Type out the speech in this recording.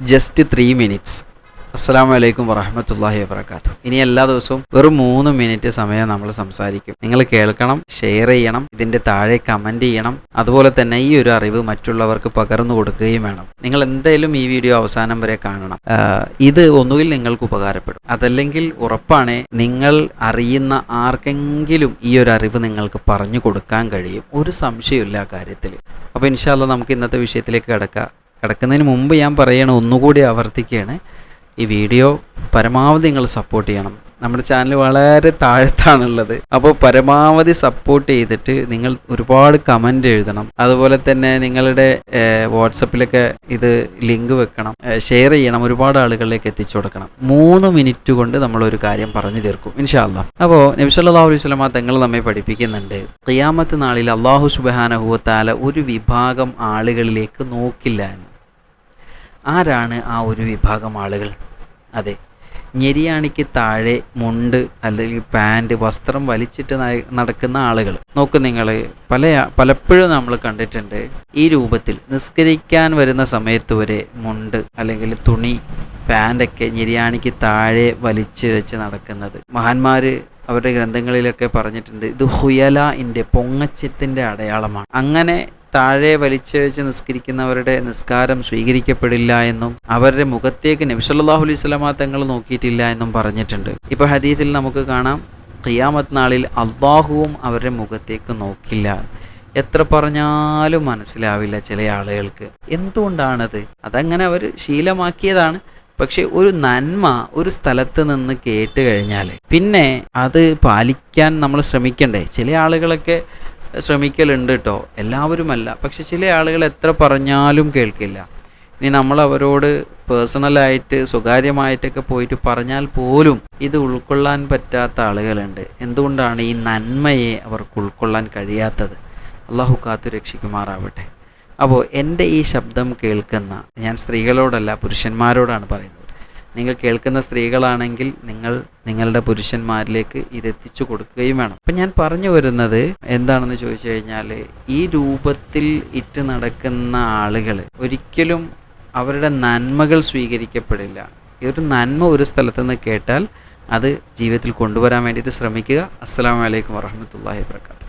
Just three minutes അസ്സാം വലൈക്കും വറഹമത്തല്ലാഹി വാബർക്കാത്തു ഇനി എല്ലാ ദിവസവും വെറും മൂന്ന് മിനിറ്റ് സമയം നമ്മൾ സംസാരിക്കും. നിങ്ങൾ കേൾക്കണം ഷെയർ ചെയ്യണം ഇതിന്റെ താഴെ കമന്റ് ചെയ്യണം. അതുപോലെ തന്നെ ഈ ഒരു അറിവ് മറ്റുള്ളവർക്ക് പകർന്നു കൊടുക്കുകയും വേണം. നിങ്ങൾ എന്തായാലും ഈ വീഡിയോ അവസാനം വരെ കാണണം. ഇത് ഒന്നുകിൽ നിങ്ങൾക്ക് ഉപകാരപ്പെടും. അതല്ലെങ്കിൽ ഉറപ്പാണ് നിങ്ങൾ അറിയുന്ന ആർക്കെങ്കിലും ഈ ഒരു അറിവ് നിങ്ങൾക്ക് പറഞ്ഞു കൊടുക്കാൻ കഴിയും. ഒരു സംശയമില്ല ആ കാര്യത്തിൽ. അപ്പോൾ ഇൻഷാല്ല നമുക്ക് ഇന്നത്തെ വിഷയത്തിലേക്ക് കിടക്കാം. കിടക്കുന്നതിന് മുമ്പ് ഞാൻ പറയണം ഒന്നുകൂടി ആവർത്തിക്കുകയാണ്. ഈ വീഡിയോ പരമാവധി നിങ്ങൾ സപ്പോർട്ട് ചെയ്യണം. നമ്മുടെ ചാനൽ വളരെ താഴത്താണുള്ളത്. അപ്പോൾ പരമാവധി സപ്പോർട്ട് ചെയ്തിട്ട് നിങ്ങൾ ഒരുപാട് കമന്റ് എഴുതണം. അതുപോലെ തന്നെ നിങ്ങളുടെ വാട്സപ്പിലൊക്കെ ഇത് ലിങ്ക് വെക്കണം. ഷെയർ ചെയ്യണം. ഒരുപാട് ആളുകളിലേക്ക് എത്തിച്ചു കൊടുക്കണം. മൂന്ന് മിനിറ്റ് കൊണ്ട് നമ്മൾ ഒരു കാര്യം പറഞ്ഞു തീർക്കും. ഇൻഷാല്ല അപ്പോൾ നബിസല്ലാ അലൈഹി സ്വലമ തങ്ങൾ നമ്മെ പഠിപ്പിക്കുന്നുണ്ട്. ഖിയാമത്ത് നാളിൽ അള്ളാഹു സുബാനഹുവത്താല ഒരു വിഭാഗം ആളുകളിലേക്ക് നോക്കില്ല എന്ന്. ആരാണ് ആ ഒരു വിഭാഗം ആളുകൾ? അതെ ഞെരിയാണിക്ക് താഴെ മുണ്ട് അല്ലെങ്കിൽ പാന്റ് വസ്ത്രം വലിച്ചിട്ട് നടക്കുന്ന ആളുകൾ. നോക്ക് നിങ്ങൾ പല പലപ്പോഴും നമ്മൾ കണ്ടിട്ടുണ്ട് ഈ രൂപത്തിൽ നിസ്കരിക്കാൻ വരുന്ന സമയത്ത് വരെ മുണ്ട് അല്ലെങ്കിൽ തുണി പാന്റൊക്കെ ഞെരിയാണിക്ക് താഴെ വലിച്ചിഴച്ച് നടക്കുന്നത്. മഹാന്മാർ അവരുടെ ഗ്രന്ഥങ്ങളിലൊക്കെ പറഞ്ഞിട്ടുണ്ട് ഇത് ഹുയലിന്റെ പൊങ്ങച്ചത്തിന്റെ അടയാളമാണ്. അങ്ങനെ താഴെ വലിച്ചഴിച്ച് നിസ്കരിക്കുന്നവരുടെ നിസ്കാരം സ്വീകരിക്കപ്പെടില്ല എന്നും അവരുടെ മുഖത്തേക്ക് നബിസല്ലാഹു അലൈഹി സ്വലാമ തങ്ങൾ നോക്കിയിട്ടില്ല എന്നും പറഞ്ഞിട്ടുണ്ട്. ഇപ്പോൾ ഹദീത്തിൽ നമുക്ക് കാണാം ഖിയാമത്ത് നാളിൽ അള്ളാഹുവും അവരുടെ മുഖത്തേക്ക് നോക്കില്ല. എത്ര പറഞ്ഞാലും മനസ്സിലാവില്ല ചില ആളുകൾക്ക്. എന്തുകൊണ്ടാണത്? അതങ്ങനെ അവർ ശീലമാക്കിയതാണ്. പക്ഷെ ഒരു നന്മ ഒരു സ്ഥലത്ത് നിന്ന് കേട്ട് കഴിഞ്ഞാൽ പിന്നെ അത് പാലിക്കാൻ നമ്മൾ ശ്രമിക്കണ്ടേ? ചില ആളുകളൊക്കെ ശ്രമിക്കലുണ്ട് കേട്ടോ എല്ലാവരുമല്ല. പക്ഷെ ചില ആളുകൾ എത്ര പറഞ്ഞാലും കേൾക്കില്ല. ഇനി നമ്മൾ അവരോട് പേഴ്സണലായിട്ട് സ്വകാര്യമായിട്ടൊക്കെ പോയിട്ട് പറഞ്ഞാൽ പോലും ഇത് ഉൾക്കൊള്ളാൻ പറ്റാത്ത ആളുകളുണ്ട്. എന്തുകൊണ്ടാണ് ഈ നന്മയെ അവർക്ക് ഉൾക്കൊള്ളാൻ കഴിയാത്തത്? അള്ളാഹു കാത്തു രക്ഷിക്കുമാറാവട്ടെ. അപ്പോൾ എന്റെ ഈ ശബ്ദം കേൾക്കുന്ന ഞാൻ സ്ത്രീകളോടല്ല പുരുഷന്മാരോടാണ് പറയുന്നത്. നിങ്ങൾ കേൾക്കുന്ന സ്ത്രീകളാണെങ്കിൽ നിങ്ങൾ നിങ്ങളുടെ പുരുഷന്മാരിലേക്ക് ഇത് എത്തിച്ചു കൊടുക്കുകയും വേണം. അപ്പം ഞാൻ പറഞ്ഞു വരുന്നത് എന്താണെന്ന് ചോദിച്ചു കഴിഞ്ഞാൽ ഈ രൂപത്തിൽ ഇറ്റ് നടക്കുന്ന ആളുകൾ ഒരിക്കലും അവരുടെ നന്മകൾ സ്വീകരിക്കപ്പെടില്ല. ഈ ഒരു നന്മ ഒരു സ്ഥലത്ത് നിന്ന് കേട്ടാൽ അത് ജീവിതത്തിൽ കൊണ്ടുവരാൻ വേണ്ടിയിട്ട് ശ്രമിക്കുക. അസ്സാം വലൈക്കും വറഹമത്തല്ലാഹി വാബർക്കാത്തു